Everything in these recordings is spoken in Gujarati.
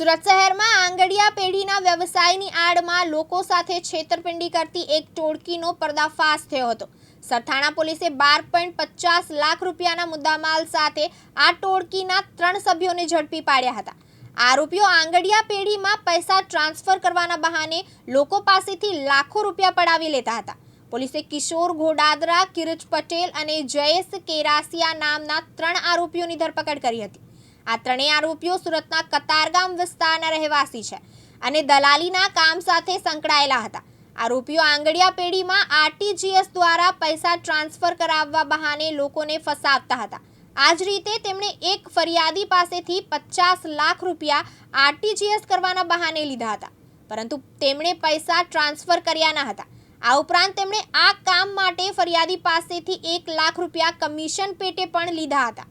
સુરત શહેરમાં આંગડિયા પેઢીના વ્યવસાયની આડમાં લોકો સાથે છેતરપિંડી કરતી એક ટોળકીનો પર્દાફાશ થયો હતો. સરથાણા પોલીસે બાર પોઈન્ટ પચાસ લાખ રૂપિયાના મુદ્દામાલ સાથે આ ટોળકીના ત્રણ સભ્યોને ઝડપી પાડ્યા હતા. આરોપીઓ આંગડિયા પેઢીમાં પૈસા ટ્રાન્સફર કરવાના બહાને લોકો પાસેથી લાખો રૂપિયા પડાવી લેતા હતા. પોલીસે કિશોર ઘોડાદરા, કિરીટ પટેલ અને જયેશ કેરાસિયા નામના ત્રણ આરોપીઓની ધરપકડ કરી હતી. આ ત્રણેય આરોપીઓ સુરતના કતારગામ વિસ્તારના રહેવાસી છે અને દલાલીના કામ સાથે સંકળાયેલા હતા. આરોપીઓ આંગડિયા પેઢીમાં આરટીજીએસ દ્વારા પૈસા ટ્રાન્સફર કરાવવા બહાને લોકોને ફસાવતા હતા. આ જ રીતે તેમણે એક ફરિયાદી પાસેથી પચાસ લાખ રૂપિયા આરટીજીએસ કરવાના બહાને લીધા હતા. પરંતુ તેમણે પૈસા ટ્રાન્સફર કર્યા ન હતા. આ ઉપરાંત તેમણે આ કામ માટે ફરિયાદી પાસેથી એક લાખ રૂપિયા કમિશન પેટે પણ લીધા હતા.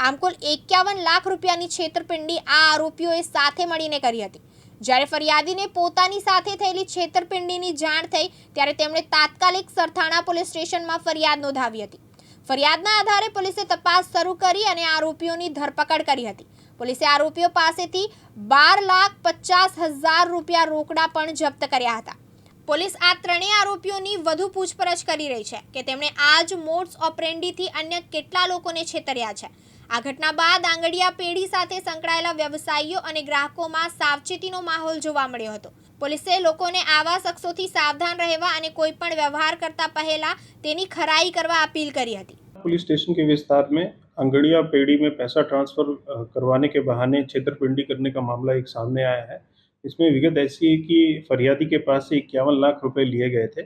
આમ કુલ એકાવન લાખ રૂપિયાની છેતરપિંડી આ આરોપીઓએ સાથે મળીને કરી હતી. જ્યારે ફરિયાદીને પોતાની સાથે થયેલી છેતરપિંડીની જાણ થઈ, ત્યારે તેમણે તાત્કાલિક સરથાણા પોલીસ સ્ટેશનમાં ફરિયાદ નોંધાવી હતી. ફરિયાદના આધારે પોલીસે તપાસ શરૂ કરી અને આરોપીઓની ધરપકડ કરી હતી. પોલીસે આરોપીઓ પાસેથી બાર લાખ પચાસ હજાર રૂપિયા રોકડા પણ જપ્ત કર્યા હતા. પોલીસ આ ત્રણેય આરોપીઓની વધુ પૂછપરછ કરી રહી છે કે તેમણે આ જ મોડ્સ ઓપરેન્ડીથી અન્ય કેટલા લોકોને છેતર્યા છે? આ ઘટના બાદ આંગડિયા પેઢી સાથે સંકળાયેલા વ્યવસાયીઓ અને ગ્રાહકોમાં સાવચેતીનો માહોલ જોવા મળ્યો હતો પોલીસે લોકોને આવા શખ્સોથી સાવધાન રહેવા અને કોઈ પણ વ્યવહાર કરતા પહેલા તેની ખરાઈ કરવા અપીલ કરી હતી पुलिस स्टेशन के विस्तार में अंगड़िया पेड़ी में पैसा ट्रांसफ़र अ, करवाने के बहाने छेतरपिंडी करने का मामला एक सामने आया है इसमें विगत ऐसी है कि फरियादी के पास से इक्यावन लाख रुपए लिए गए थे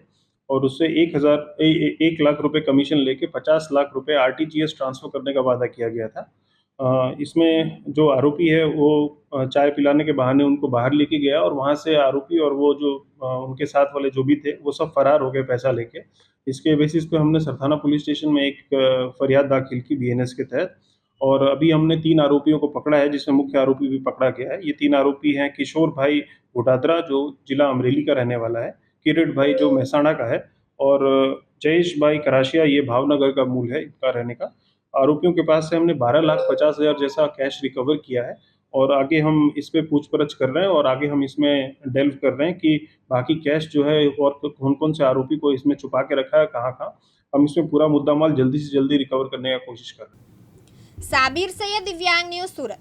और उससे एक हज़ार एक लाख रुपए कमीशन लेके पचास लाख रुपए आरटीजीएस ट्रांसफ़र करने का वादा किया गया था। अ, इसमें जो आरोपी है वो चाय पिलाने के बहाने उनको बाहर लेके गया और वहाँ से आरोपी और वो जो अ, उनके साथ वाले जो भी थे वो सब फरार हो गए पैसा लेके। इसके बेसिस पे हमने सरथाना पुलिस स्टेशन में एक फरियाद दाखिल की बीएनएस के तहत। और अभी हमने तीन आरोपियों को पकड़ा है जिसमें मुख्य आरोपी भी पकड़ा गया है। ये तीन आरोपी हैं किशोर भाई घोटादरा जो जिला अमरेली का रहने वाला है किरीट भाई जो महसाणा का है और जयेश भाई कराशिया, ये भावनगर का मूल है इनका रहने का। आरोपियों के पास से हमने बारह लाख पचास हज़ार जैसा कैश रिकवर किया है और आगे हम इस पर पूछपरछ कर रहे हैं और आगे हम इसमें डेल्व कर रहे हैं कि बाकी कैश जो है और कौन कौन से आरोपी को इसमें छुपा के रखा है, कहाँ कहाँ। हम इसमें पूरा मुद्दा माल जल्दी से जल्दी रिकवर करने का कोशिश कर रहे हैं। साबिर सैयद, दिव्यांग न्यूज़, सूरत।